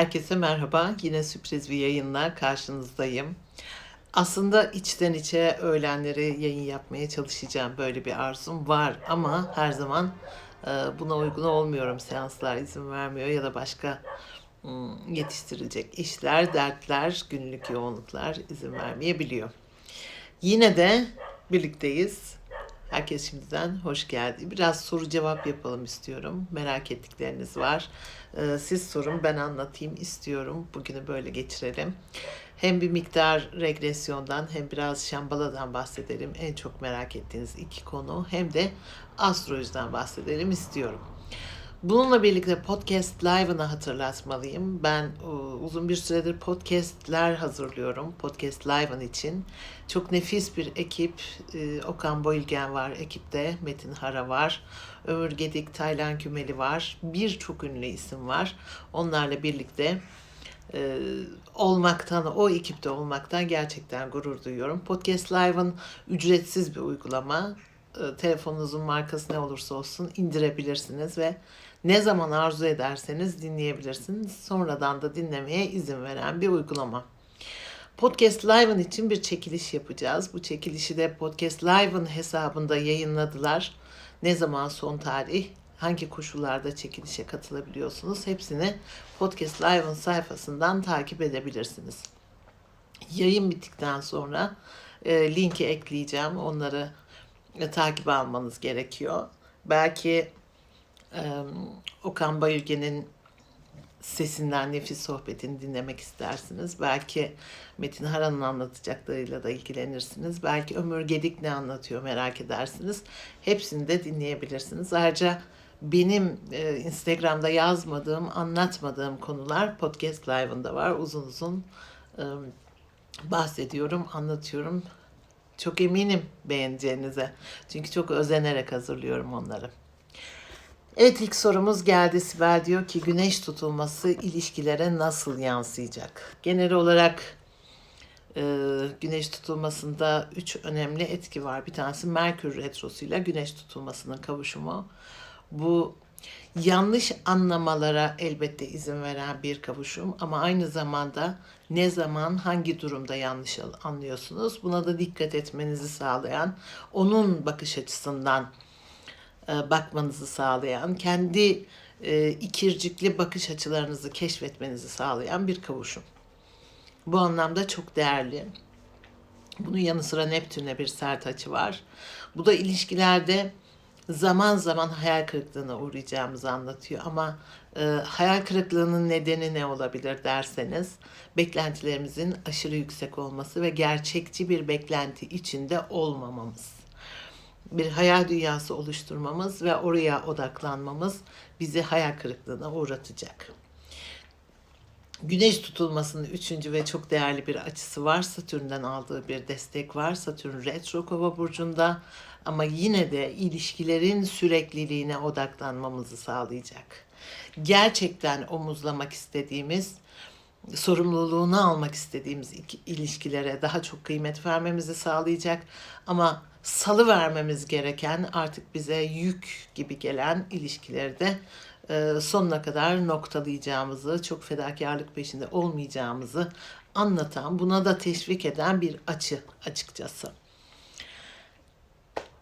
Herkese merhaba. Yine sürpriz bir yayınla karşınızdayım. Aslında içten içe öğlenleri yayın yapmaya çalışacağım. Böyle bir arzum var ama her zaman e, buna uygun olmuyorum. Seanslar izin vermiyor ya da başka hmm, yetiştirilecek işler, dertler, günlük yoğunluklar izin vermeyebiliyor. Yine de birlikteyiz. Herkes şimdiden hoş geldi. Biraz soru cevap yapalım istiyorum. Merak ettikleriniz var. Ee, siz sorun ben anlatayım istiyorum. Bugünü böyle geçirelim. Hem bir miktar regresyondan hem biraz şambaladan bahsedelim. En çok merak ettiğiniz iki konu. Hem de astrolojiden bahsedelim istiyorum. Bununla birlikte podcast live'ını hatırlatmalıyım. Ben e, uzun bir süredir podcastler hazırlıyorum. Podcast live'ın için. Çok nefis bir ekip. E, Okan Boyülgen var ekipte. Metin Hara var. Ömür Gedik, Taylan Kümeli var. Birçok ünlü isim var. Onlarla birlikte e, olmaktan, o ekipte olmaktan gerçekten gurur duyuyorum. Podcast Live'ın ücretsiz bir uygulama. Telefonunuzun markası ne olursa olsun indirebilirsiniz ve ne zaman arzu ederseniz dinleyebilirsiniz. Sonradan da dinlemeye izin veren bir uygulama. Podcast Live'ın için bir çekiliş yapacağız. Bu çekilişi de Podcast Live'ın hesabında yayınladılar. Ne zaman son tarih, hangi koşullarda çekilişe katılabiliyorsunuz hepsini Podcast Live'ın sayfasından takip edebilirsiniz. Yayın bittikten sonra e, linki ekleyeceğim. Onları e, takip almanız gerekiyor. Belki e, Okan Bayülgen'in sesinden nefis sohbetini dinlemek istersiniz. Belki Metin Haran'ın anlatacaklarıyla da ilgilenirsiniz. Belki Ömür Gedik ne anlatıyor merak edersiniz. Hepsini de dinleyebilirsiniz. Ayrıca benim e, Instagram'da yazmadığım, anlatmadığım konular podcast live'ında var. Uzun uzun e, bahsediyorum, anlatıyorum. Çok eminim beğeneceğinize. Çünkü çok özenerek hazırlıyorum onları. Evet ilk sorumuz geldi. Sibel diyor ki güneş tutulması ilişkilere nasıl yansıyacak? Genel olarak e, güneş tutulmasında üç önemli etki var. Bir tanesi Merkür retrosuyla güneş tutulmasının kavuşumu. Bu yanlış anlamalara elbette izin veren bir kavuşum ama aynı zamanda ne zaman hangi durumda yanlış anlıyorsunuz buna da dikkat etmenizi sağlayan onun bakış açısından bakmanızı sağlayan, kendi e, ikircikli bakış açılarınızı keşfetmenizi sağlayan bir kavuşum. Bu anlamda çok değerli. Bunun yanı sıra Neptün'e bir sert açı var. Bu da ilişkilerde zaman zaman hayal kırıklığına uğrayacağımızı anlatıyor. Ama e, hayal kırıklığının nedeni ne olabilir derseniz beklentilerimizin aşırı yüksek olması ve gerçekçi bir beklenti içinde olmamamız bir hayal dünyası oluşturmamız ve oraya odaklanmamız bizi hayal kırıklığına uğratacak. Güneş tutulmasının üçüncü ve çok değerli bir açısı var. Satürn'den aldığı bir destek var. Satürn retro kova burcunda ama yine de ilişkilerin sürekliliğine odaklanmamızı sağlayacak. Gerçekten omuzlamak istediğimiz, sorumluluğunu almak istediğimiz ilişkilere daha çok kıymet vermemizi sağlayacak. Ama salı vermemiz gereken artık bize yük gibi gelen ilişkileri de e, sonuna kadar noktalayacağımızı, çok fedakarlık peşinde olmayacağımızı anlatan, buna da teşvik eden bir açı açıkçası.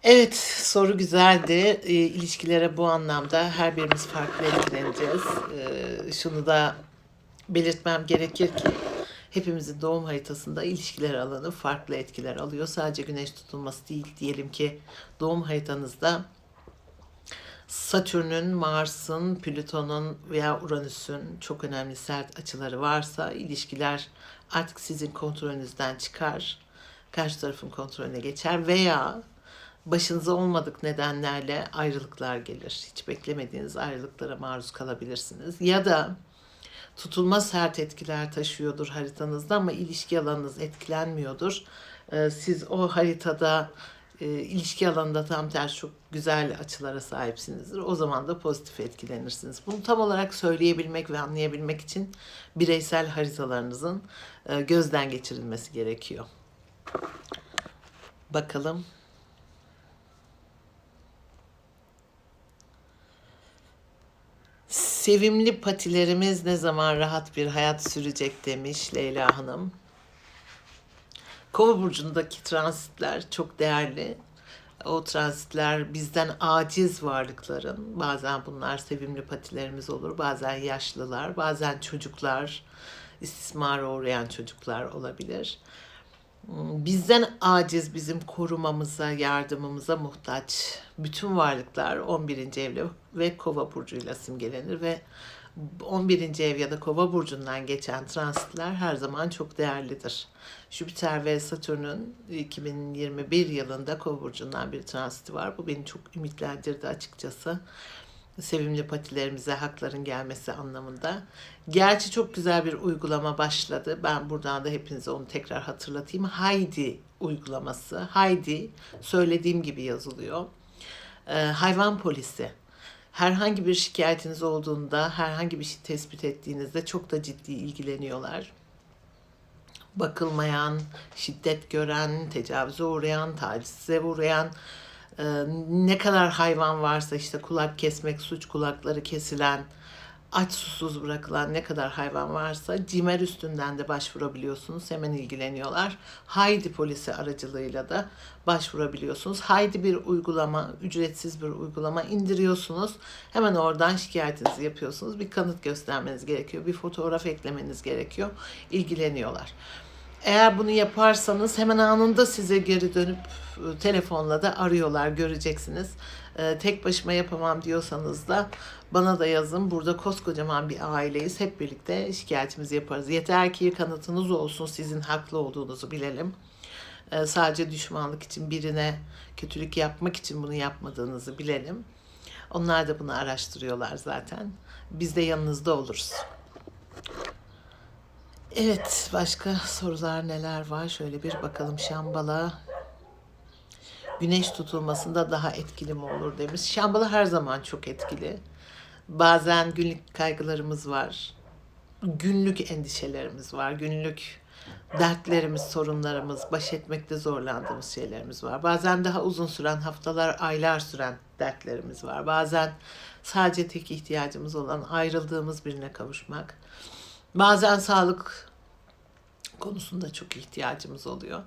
Evet, soru güzeldi. E, ilişkilere bu anlamda her birimiz farklı etkileneceğiz. E, şunu da belirtmem gerekir ki hepimizin doğum haritasında ilişkiler alanı farklı etkiler alıyor. Sadece güneş tutulması değil diyelim ki doğum haritanızda Satürn'ün, Mars'ın, Plüton'un veya Uranüs'ün çok önemli sert açıları varsa ilişkiler artık sizin kontrolünüzden çıkar. Karşı tarafın kontrolüne geçer veya başınıza olmadık nedenlerle ayrılıklar gelir. Hiç beklemediğiniz ayrılıklara maruz kalabilirsiniz. Ya da tutulma sert etkiler taşıyordur haritanızda ama ilişki alanınız etkilenmiyordur. Ee, siz o haritada e, ilişki alanında tam tersi çok güzel açılara sahipsinizdir. O zaman da pozitif etkilenirsiniz. Bunu tam olarak söyleyebilmek ve anlayabilmek için bireysel haritalarınızın e, gözden geçirilmesi gerekiyor. Bakalım Sevimli patilerimiz ne zaman rahat bir hayat sürecek demiş Leyla Hanım. Kova burcundaki transitler çok değerli. O transitler bizden aciz varlıkların, bazen bunlar sevimli patilerimiz olur, bazen yaşlılar, bazen çocuklar, istismara uğrayan çocuklar olabilir. Bizden aciz, bizim korumamıza, yardımımıza muhtaç bütün varlıklar 11. evle ve kova burcuyla simgelenir ve 11. ev ya da kova burcundan geçen transitler her zaman çok değerlidir. Jüpiter ve Satürn'ün 2021 yılında kova burcundan bir transiti var. Bu beni çok ümitlendirdi açıkçası. Sevimli patilerimize hakların gelmesi anlamında. Gerçi çok güzel bir uygulama başladı. Ben buradan da hepinize onu tekrar hatırlatayım. Haydi uygulaması. Haydi söylediğim gibi yazılıyor. Ee, hayvan polisi herhangi bir şikayetiniz olduğunda, herhangi bir şey tespit ettiğinizde çok da ciddi ilgileniyorlar. Bakılmayan, şiddet gören, tecavüze uğrayan, tacize uğrayan, e, ne kadar hayvan varsa işte kulak kesmek, suç kulakları kesilen, aç susuz bırakılan ne kadar hayvan varsa CİMER üstünden de başvurabiliyorsunuz. Hemen ilgileniyorlar. Haydi polisi aracılığıyla da başvurabiliyorsunuz. Haydi bir uygulama, ücretsiz bir uygulama indiriyorsunuz. Hemen oradan şikayetinizi yapıyorsunuz. Bir kanıt göstermeniz gerekiyor. Bir fotoğraf eklemeniz gerekiyor. İlgileniyorlar. Eğer bunu yaparsanız hemen anında size geri dönüp e, telefonla da arıyorlar göreceksiniz. E, tek başıma yapamam diyorsanız da bana da yazın. Burada koskocaman bir aileyiz. Hep birlikte şikayetimizi yaparız. Yeter ki kanıtınız olsun sizin haklı olduğunuzu bilelim. E, sadece düşmanlık için birine kötülük yapmak için bunu yapmadığınızı bilelim. Onlar da bunu araştırıyorlar zaten. Biz de yanınızda oluruz. Evet, başka sorular neler var? Şöyle bir bakalım. Şambala güneş tutulmasında daha etkili mi olur demiş. Şambala her zaman çok etkili. Bazen günlük kaygılarımız var. Günlük endişelerimiz var. Günlük dertlerimiz, sorunlarımız, baş etmekte zorlandığımız şeylerimiz var. Bazen daha uzun süren haftalar, aylar süren dertlerimiz var. Bazen sadece tek ihtiyacımız olan ayrıldığımız birine kavuşmak. Bazen sağlık konusunda çok ihtiyacımız oluyor.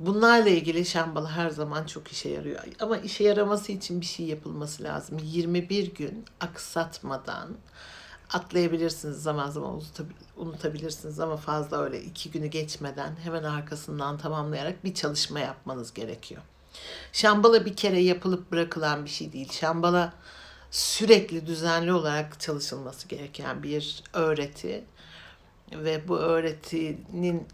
Bunlarla ilgili şambala her zaman çok işe yarıyor. Ama işe yaraması için bir şey yapılması lazım. 21 gün aksatmadan atlayabilirsiniz zaman zaman unutabilirsiniz ama fazla öyle iki günü geçmeden hemen arkasından tamamlayarak bir çalışma yapmanız gerekiyor. Şambala bir kere yapılıp bırakılan bir şey değil. Şambala sürekli düzenli olarak çalışılması gereken bir öğreti ve bu öğretinin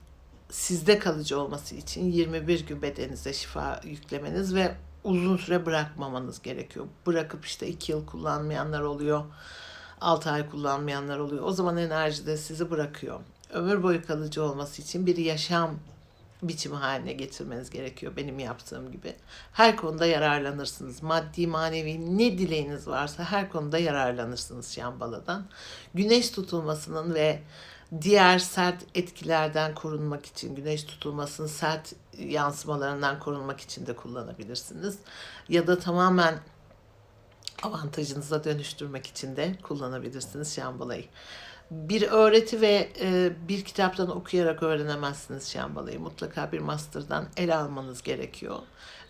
sizde kalıcı olması için 21 gün bedeninize şifa yüklemeniz ve uzun süre bırakmamanız gerekiyor. Bırakıp işte 2 yıl kullanmayanlar oluyor. 6 ay kullanmayanlar oluyor. O zaman enerji de sizi bırakıyor. Ömür boyu kalıcı olması için bir yaşam biçimi haline getirmeniz gerekiyor benim yaptığım gibi. Her konuda yararlanırsınız. Maddi, manevi ne dileğiniz varsa her konuda yararlanırsınız Şambala'dan. Güneş tutulmasının ve diğer sert etkilerden korunmak için, güneş tutulmasının sert yansımalarından korunmak için de kullanabilirsiniz. Ya da tamamen avantajınıza dönüştürmek için de kullanabilirsiniz şambalayı. Bir öğreti ve e, bir kitaptan okuyarak öğrenemezsiniz şambalayı. Mutlaka bir master'dan el almanız gerekiyor.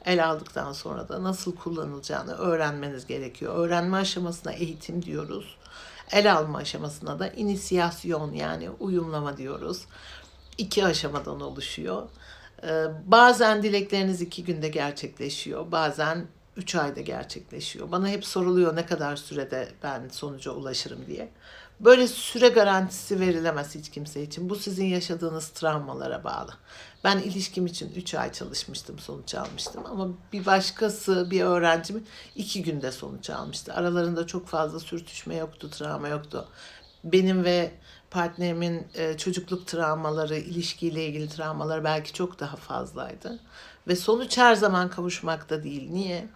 El aldıktan sonra da nasıl kullanılacağını öğrenmeniz gerekiyor. Öğrenme aşamasına eğitim diyoruz. El alma aşamasına da inisiyasyon yani uyumlama diyoruz. İki aşamadan oluşuyor. Ee, bazen dilekleriniz iki günde gerçekleşiyor. Bazen üç ayda gerçekleşiyor. Bana hep soruluyor ne kadar sürede ben sonuca ulaşırım diye. Böyle süre garantisi verilemez hiç kimse için. Bu sizin yaşadığınız travmalara bağlı. Ben ilişkim için 3 ay çalışmıştım, sonuç almıştım. Ama bir başkası, bir öğrencim 2 günde sonuç almıştı. Aralarında çok fazla sürtüşme yoktu, travma yoktu. Benim ve partnerimin e, çocukluk travmaları, ilişkiyle ilgili travmaları belki çok daha fazlaydı. Ve sonuç her zaman kavuşmakta değil. Niye?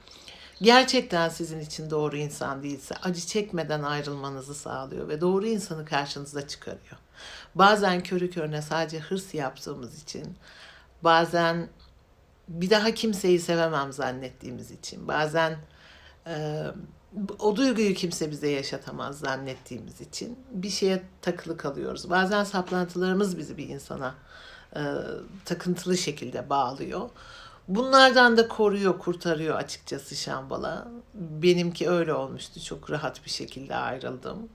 gerçekten sizin için doğru insan değilse acı çekmeden ayrılmanızı sağlıyor ve doğru insanı karşınıza çıkarıyor. Bazen körü körüne sadece hırs yaptığımız için, bazen bir daha kimseyi sevemem zannettiğimiz için, bazen e, o duyguyu kimse bize yaşatamaz zannettiğimiz için bir şeye takılı kalıyoruz. Bazen saplantılarımız bizi bir insana e, takıntılı şekilde bağlıyor. Bunlardan da koruyor, kurtarıyor açıkçası Şambala. Benimki öyle olmuştu. Çok rahat bir şekilde ayrıldım.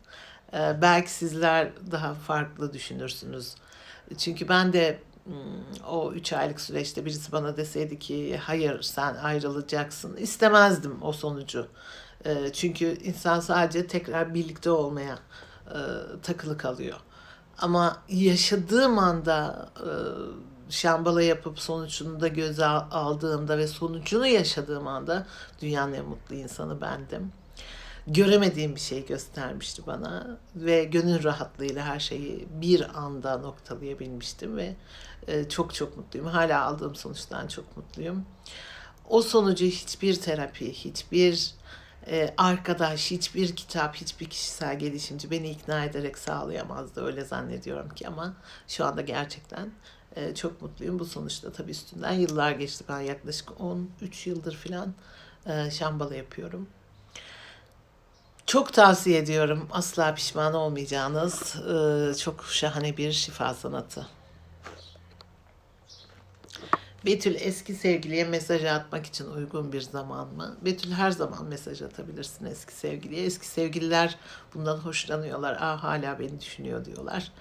E, belki sizler daha farklı düşünürsünüz. Çünkü ben de hmm, o üç aylık süreçte birisi bana deseydi ki hayır sen ayrılacaksın istemezdim o sonucu. E, çünkü insan sadece tekrar birlikte olmaya e, takılı kalıyor. Ama yaşadığım anda e, şambala yapıp sonucunu da göze al- aldığımda ve sonucunu yaşadığım anda dünyanın en mutlu insanı bendim. Göremediğim bir şey göstermişti bana ve gönül rahatlığıyla her şeyi bir anda noktalayabilmiştim ve e, çok çok mutluyum. Hala aldığım sonuçtan çok mutluyum. O sonucu hiçbir terapi, hiçbir e, arkadaş, hiçbir kitap, hiçbir kişisel gelişimci beni ikna ederek sağlayamazdı. Öyle zannediyorum ki ama şu anda gerçekten e, çok mutluyum. Bu sonuçta tabii üstünden yıllar geçti. Ben yaklaşık 13 yıldır falan şambala yapıyorum. Çok tavsiye ediyorum. Asla pişman olmayacağınız çok şahane bir şifa sanatı. Betül eski sevgiliye mesaj atmak için uygun bir zaman mı? Betül her zaman mesaj atabilirsin eski sevgiliye. Eski sevgililer bundan hoşlanıyorlar. Aa hala beni düşünüyor diyorlar.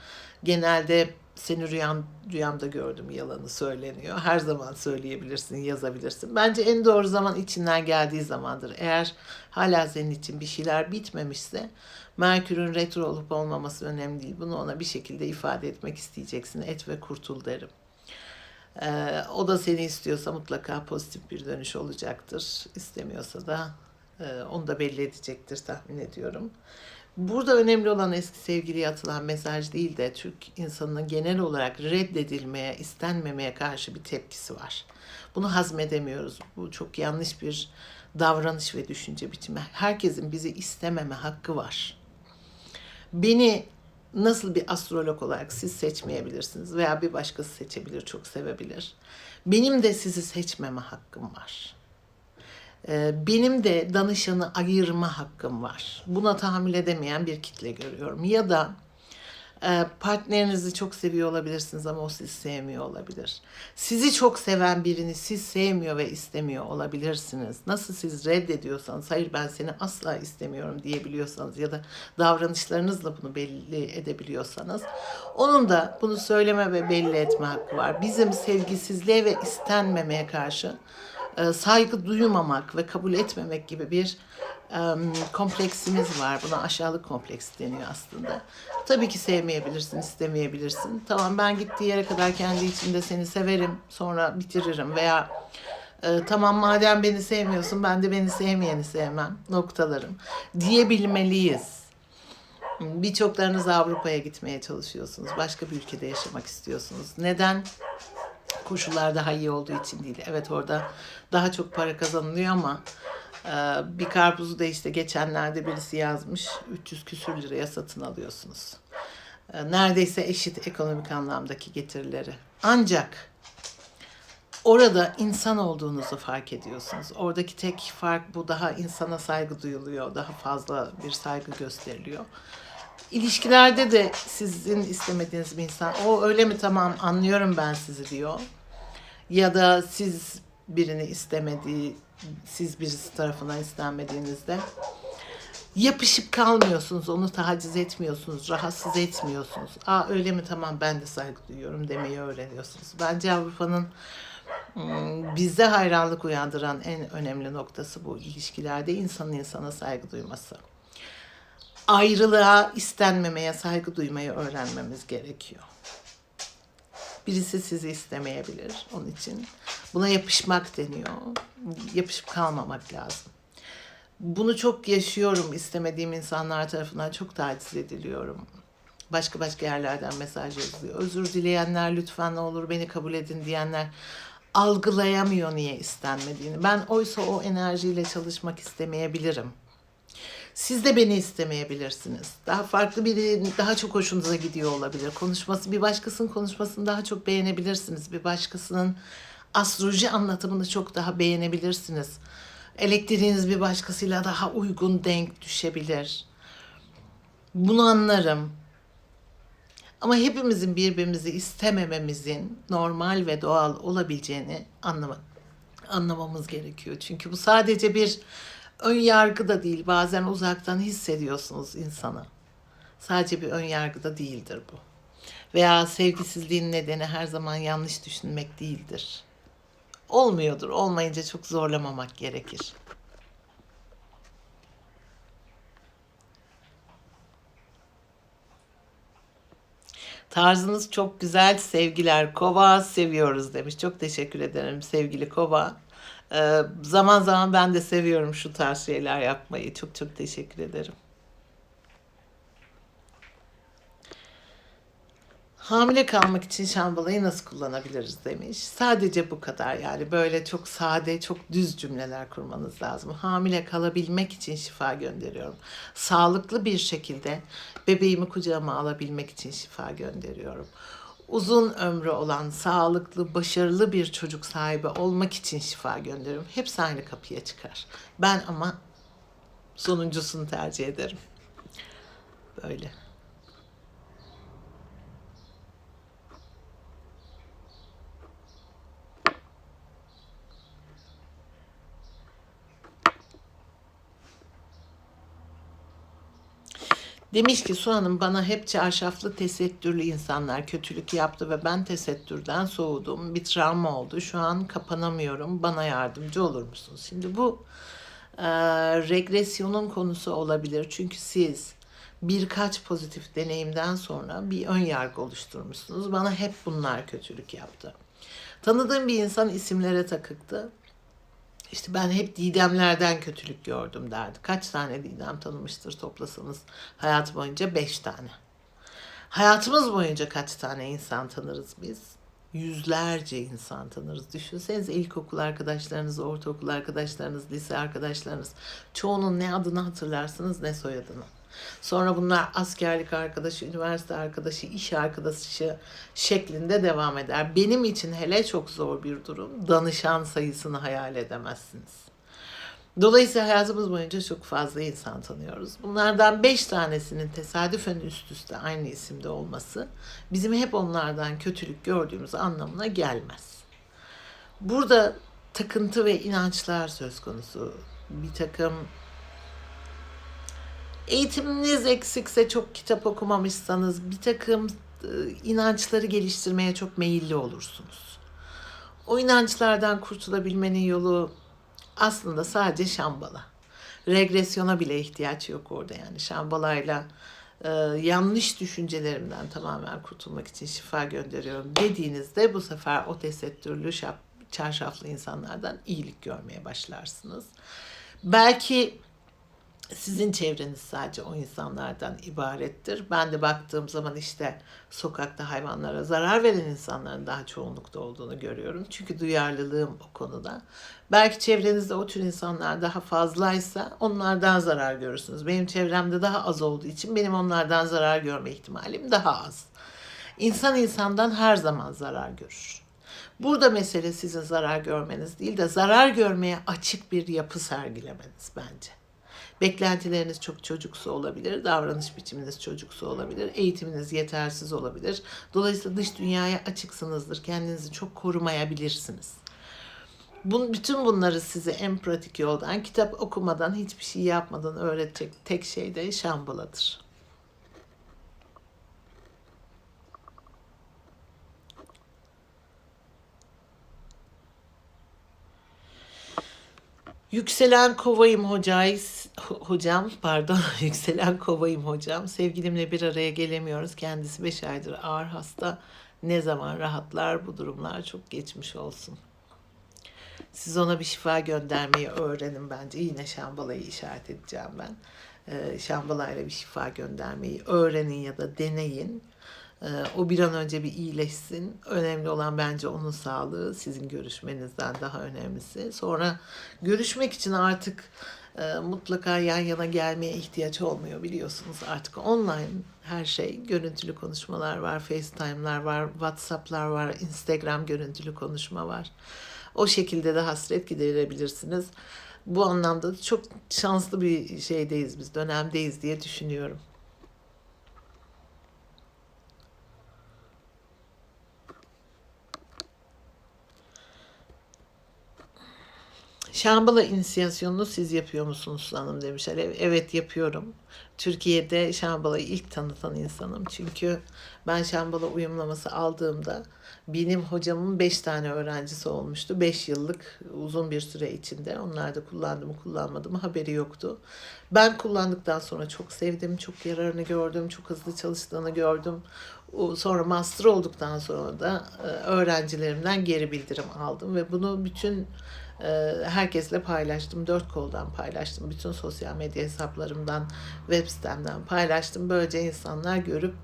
Genelde seni rüyam, rüyamda gördüm yalanı söyleniyor. Her zaman söyleyebilirsin, yazabilirsin. Bence en doğru zaman içinden geldiği zamandır. Eğer hala senin için bir şeyler bitmemişse Merkür'ün retro olup olmaması önemli değil. Bunu ona bir şekilde ifade etmek isteyeceksin. Et ve kurtul derim. Ee, o da seni istiyorsa mutlaka pozitif bir dönüş olacaktır. İstemiyorsa da e, onu da belli edecektir tahmin ediyorum. Burada önemli olan eski sevgiliye atılan mesaj değil de Türk insanının genel olarak reddedilmeye, istenmemeye karşı bir tepkisi var. Bunu hazmedemiyoruz. Bu çok yanlış bir davranış ve düşünce biçimi. Herkesin bizi istememe hakkı var. Beni nasıl bir astrolog olarak siz seçmeyebilirsiniz veya bir başkası seçebilir, çok sevebilir. Benim de sizi seçmeme hakkım var. Ee, Benim de danışanı ayırma hakkım var. Buna tahammül edemeyen bir kitle görüyorum. Ya da partnerinizi çok seviyor olabilirsiniz ama o sizi sevmiyor olabilir. Sizi çok seven birini siz sevmiyor ve istemiyor olabilirsiniz. Nasıl siz reddediyorsanız, hayır ben seni asla istemiyorum diyebiliyorsanız ya da davranışlarınızla bunu belli edebiliyorsanız, onun da bunu söyleme ve belli etme hakkı var. Bizim sevgisizliğe ve istenmemeye karşı e, saygı duymamak ve kabul etmemek gibi bir e, kompleksimiz var. Buna aşağılık kompleksi deniyor aslında. Tabii ki sevmeyebilirsin, istemeyebilirsin. Tamam ben gittiği yere kadar kendi içimde seni severim, sonra bitiririm veya e, tamam madem beni sevmiyorsun ben de beni sevmeyeni sevmem noktalarım diyebilmeliyiz. Birçoklarınız Avrupa'ya gitmeye çalışıyorsunuz. Başka bir ülkede yaşamak istiyorsunuz. Neden? Koşullar daha iyi olduğu için değil. Evet orada daha çok para kazanılıyor ama e, bir karpuzu da işte geçenlerde birisi yazmış 300 küsür liraya satın alıyorsunuz. E, Neredeyse eşit ekonomik anlamdaki getirileri. Ancak orada insan olduğunuzu fark ediyorsunuz. Oradaki tek fark bu daha insana saygı duyuluyor. Daha fazla bir saygı gösteriliyor. İlişkilerde de sizin istemediğiniz bir insan o öyle mi tamam anlıyorum ben sizi diyor. Ya da siz birini istemediği, siz birisi tarafından istenmediğinizde yapışıp kalmıyorsunuz, onu taciz etmiyorsunuz, rahatsız etmiyorsunuz. Aa öyle mi tamam ben de saygı duyuyorum demeyi öğreniyorsunuz. Bence Avrupa'nın bizde hayranlık uyandıran en önemli noktası bu ilişkilerde insanın insana saygı duyması. Ayrılığa, istenmemeye saygı duymayı öğrenmemiz gerekiyor. Birisi sizi istemeyebilir onun için. Buna yapışmak deniyor. Yapışıp kalmamak lazım. Bunu çok yaşıyorum. İstemediğim insanlar tarafından çok taciz ediliyorum. Başka başka yerlerden mesaj yazılıyor. Özür dileyenler lütfen ne olur beni kabul edin diyenler algılayamıyor niye istenmediğini. Ben oysa o enerjiyle çalışmak istemeyebilirim. Siz de beni istemeyebilirsiniz. Daha farklı biri daha çok hoşunuza gidiyor olabilir. Konuşması bir başkasının konuşmasını daha çok beğenebilirsiniz. Bir başkasının astroloji anlatımını çok daha beğenebilirsiniz. Elektriğiniz bir başkasıyla daha uygun denk düşebilir. Bunu anlarım. Ama hepimizin birbirimizi istemememizin normal ve doğal olabileceğini anlama, anlamamız gerekiyor. Çünkü bu sadece bir ön yargı da değil. Bazen uzaktan hissediyorsunuz insanı. Sadece bir ön yargı da değildir bu. Veya sevgisizliğin nedeni her zaman yanlış düşünmek değildir. Olmuyordur. Olmayınca çok zorlamamak gerekir. Tarzınız çok güzel. Sevgiler Kova seviyoruz demiş. Çok teşekkür ederim sevgili Kova. Ee, zaman zaman ben de seviyorum şu tarz şeyler yapmayı. Çok çok teşekkür ederim. Hamile kalmak için şambalayı nasıl kullanabiliriz demiş. Sadece bu kadar yani böyle çok sade, çok düz cümleler kurmanız lazım. Hamile kalabilmek için şifa gönderiyorum. Sağlıklı bir şekilde bebeğimi kucağıma alabilmek için şifa gönderiyorum. Uzun ömrü olan, sağlıklı, başarılı bir çocuk sahibi olmak için şifa gönderiyorum. Hepsi aynı kapıya çıkar. Ben ama sonuncusunu tercih ederim. Böyle. Demiş ki Su Hanım bana hep çarşaflı tesettürlü insanlar kötülük yaptı ve ben tesettürden soğudum. Bir travma oldu. Şu an kapanamıyorum. Bana yardımcı olur musunuz? Şimdi bu e, regresyonun konusu olabilir. Çünkü siz birkaç pozitif deneyimden sonra bir ön yargı oluşturmuşsunuz. Bana hep bunlar kötülük yaptı. Tanıdığım bir insan isimlere takıktı. İşte ben hep Didemlerden kötülük gördüm derdi. Kaç tane Didem tanımıştır toplasanız hayat boyunca beş tane. Hayatımız boyunca kaç tane insan tanırız biz? Yüzlerce insan tanırız. Düşünsenize ilkokul arkadaşlarınız, ortaokul arkadaşlarınız, lise arkadaşlarınız. Çoğunun ne adını hatırlarsınız ne soyadını. Sonra bunlar askerlik arkadaşı, üniversite arkadaşı, iş arkadaşı şeklinde devam eder. Benim için hele çok zor bir durum. Danışan sayısını hayal edemezsiniz. Dolayısıyla hayatımız boyunca çok fazla insan tanıyoruz. Bunlardan beş tanesinin tesadüfen üst üste aynı isimde olması bizim hep onlardan kötülük gördüğümüz anlamına gelmez. Burada takıntı ve inançlar söz konusu. Bir takım eğitiminiz eksikse çok kitap okumamışsanız bir takım e, inançları geliştirmeye çok meyilli olursunuz. O inançlardan kurtulabilmenin yolu aslında sadece şambala. Regresyona bile ihtiyaç yok orada yani şambalayla e, yanlış düşüncelerimden tamamen kurtulmak için şifa gönderiyorum dediğinizde bu sefer o tesettürlü şap, çarşaflı insanlardan iyilik görmeye başlarsınız. Belki sizin çevreniz sadece o insanlardan ibarettir. Ben de baktığım zaman işte sokakta hayvanlara zarar veren insanların daha çoğunlukta olduğunu görüyorum. Çünkü duyarlılığım o konuda. Belki çevrenizde o tür insanlar daha fazlaysa onlardan zarar görürsünüz. Benim çevremde daha az olduğu için benim onlardan zarar görme ihtimalim daha az. İnsan insandan her zaman zarar görür. Burada mesele sizin zarar görmeniz değil de zarar görmeye açık bir yapı sergilemeniz bence. Beklentileriniz çok çocuksu olabilir, davranış biçiminiz çocuksu olabilir, eğitiminiz yetersiz olabilir. Dolayısıyla dış dünyaya açıksınızdır, kendinizi çok korumayabilirsiniz. Bun, bütün bunları size en pratik yoldan, kitap okumadan, hiçbir şey yapmadan öğretecek tek şey de şambaladır. Yükselen kovayım hocay, hocam pardon yükselen kovayım hocam. Sevgilimle bir araya gelemiyoruz. Kendisi beş aydır ağır hasta. Ne zaman rahatlar bu durumlar çok geçmiş olsun. Siz ona bir şifa göndermeyi öğrenin bence. Yine Şambala'yı işaret edeceğim ben. Ee, Şambala'yla bir şifa göndermeyi öğrenin ya da deneyin. Ee, o bir an önce bir iyileşsin. Önemli olan bence onun sağlığı sizin görüşmenizden daha önemlisi. Sonra görüşmek için artık e, mutlaka yan yana gelmeye ihtiyaç olmuyor biliyorsunuz. Artık online her şey. Görüntülü konuşmalar var, FaceTime'lar var, WhatsApp'lar var, Instagram görüntülü konuşma var. O şekilde de hasret giderebilirsiniz. Bu anlamda da çok şanslı bir şeydeyiz biz, dönemdeyiz diye düşünüyorum. Şambala inisiyasyonunu siz yapıyor musunuz hanım demiş Alev. Evet yapıyorum. Türkiye'de Şambala'yı ilk tanıtan insanım. Çünkü ben Şambala uyumlaması aldığımda benim hocamın 5 tane öğrencisi olmuştu. 5 yıllık uzun bir süre içinde. Onlar da kullandı mı kullanmadı mı haberi yoktu. Ben kullandıktan sonra çok sevdim. Çok yararını gördüm. Çok hızlı çalıştığını gördüm. Sonra master olduktan sonra da e, öğrencilerimden geri bildirim aldım ve bunu bütün herkesle paylaştım. Dört koldan paylaştım. Bütün sosyal medya hesaplarımdan, web sitemden paylaştım. Böylece insanlar görüp,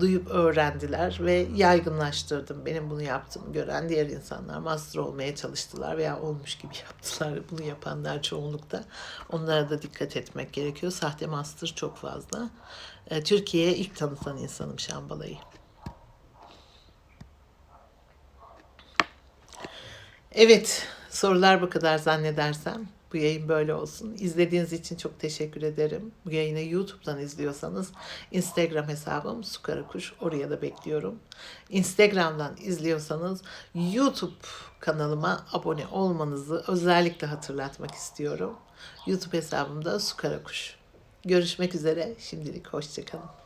duyup öğrendiler ve yaygınlaştırdım. Benim bunu yaptığımı gören diğer insanlar master olmaya çalıştılar veya olmuş gibi yaptılar. Bunu yapanlar çoğunlukta. Onlara da dikkat etmek gerekiyor. Sahte master çok fazla. E, Türkiye'ye ilk tanıtan insanım Şambala'yı. Evet, sorular bu kadar zannedersem. Bu yayın böyle olsun. İzlediğiniz için çok teşekkür ederim. Bu yayını YouTube'dan izliyorsanız Instagram hesabım Sukarakuş. Oraya da bekliyorum. Instagram'dan izliyorsanız YouTube kanalıma abone olmanızı özellikle hatırlatmak istiyorum. YouTube hesabımda Sukarakuş. Görüşmek üzere. Şimdilik hoşçakalın.